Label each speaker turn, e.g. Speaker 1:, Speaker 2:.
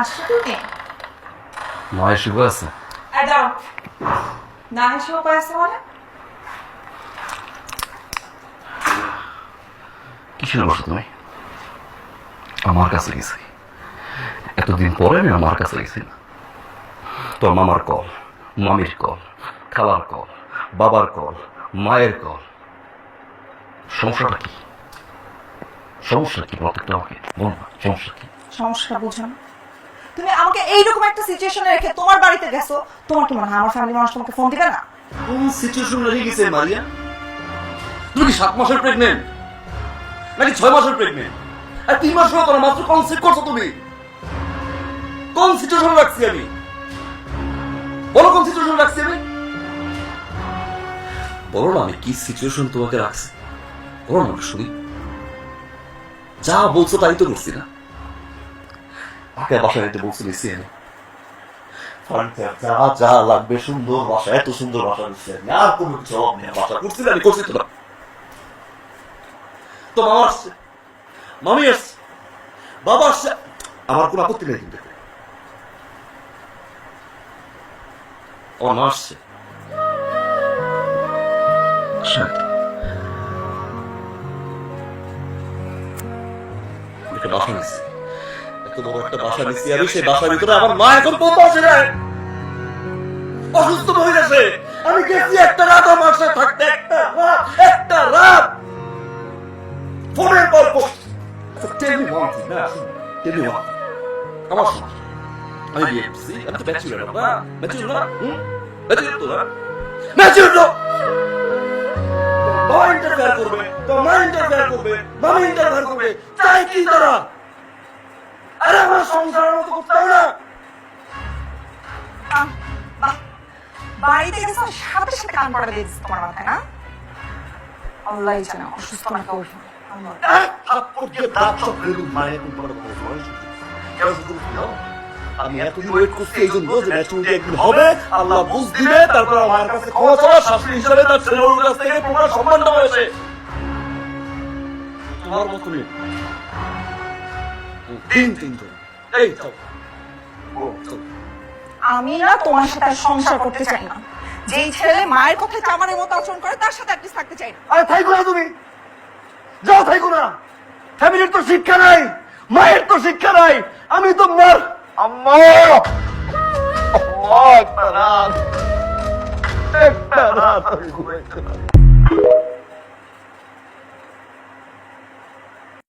Speaker 1: আসছো তুমি?
Speaker 2: মায়ের শুভ আছে।
Speaker 1: দাও। না এসেও পাইছে মানে
Speaker 2: কিসের বসো তুমি? আমার কাছে গেছি এতদিন পরে আমি আমার কাছে গেছি না। তোর মামার কল মামির কল খালার কল বাবার কল মায়ের কল। সমস্যাটা কি? সমস্যা কি বলতে আমাকে? বল না সমস্যা কি?
Speaker 1: তুমি আমাকে এইরকম একটা সিচুয়েশনে রেখে তোমার বাড়িতে গেছো, তোমার কি মনে হয় আমার ফ্যামিলি মানুষ তোমাকে ফোন দিবে না?
Speaker 2: কোন সিচুয়েশন রেখে গেছে মারিয়া? তুমি কি সাত মাসের প্রেগনেন্ট নাকি ছয় মাসের প্রেগনেন্ট আর তিন মাস হলো তোমার মাত্র করছ তুমি। কোন সিচুয়েশন রাখছি আমি? বলো কোন সিচুয়েশন রাখছি আমি? বলো না আমি কি সিচুয়েশন তোমাকে রাখছি? বলো না শুনি। যা বলছো তাই তো করছি না। আগে বাসায় যেতে বলছি নিছি আমি ফার্নিচার যা যা লাগবে সুন্দর বাসা এত সুন্দর বাসা দিচ্ছে। আর কোনো কিছু অভাব নেই বাসা করছি আমি করছি তো তো মামা আসছে। মামি আসছে। বাবা আসছে। আমার কোনো আপত্তি নেই কিন্তু আমার মা আসছে। বাসা নিচ্ছি এত বড় একটা বাসা নিচ্ছি আমি সেই বাসার ভিতরে আমার মা এখন পৌঁছে আসে নাই অসুস্থ হয়ে গেছে আমি গেছি একটা রাত আমার সাথে থাকতে। একটা রাত একটা রাত। ফোনের পর টেল থিং না টেল মি আমার আমি বিয়ে করছি আমি তো ব্যাচুলার না? ব্যাচুলার না? হুম? ব্যাচুলার তো না? ব্যাচুলার তো! বাবা ইন্টারফেয়ার করবে তো মা ইন্টারফেয়ার করবে মামি ইন্টারফেয়ার করবে। তাই কি তারা? আরে আমার সংসারের মতো করতে হবে না।
Speaker 1: বাড়িতে গেছো সাথে সাথে কান পড়া দিয়ে দিচ্ছে তোমার মাথায় না? আল্লাহ জানে অসুস্থ না কেউ। আল্লাহ।
Speaker 2: আমি এতদিন ওয়েট করছি এই জন্য যে ম্যাচুরিটি একদিন হবে। আল্লাহ বুঝ দিবে তারপর আমার কাছে ক্ষমা চাওয়া শাশুড়ি হিসাবে তার ছেলের কাছ থেকে পুরো সম্মানটা হয়েছে। তোমার মতো তিন তিন তো। এই তো।
Speaker 1: আমি না তোমার সাথে আর সংসার করতে চাই না। যেই ছেলে মায়ের কথা চামারের মতো আচরণ করে তার সাথে অ্যাটলিস্ট থাকতে চাই না।
Speaker 3: আরে থাইকো না তুমি। যাও থাইকো না। ফ্যামিলির তো শিক্ষা নাই মায়ের তো শিক্ষা নাই। আমি তো মার আম্মা একটা রাত। একটা রাত।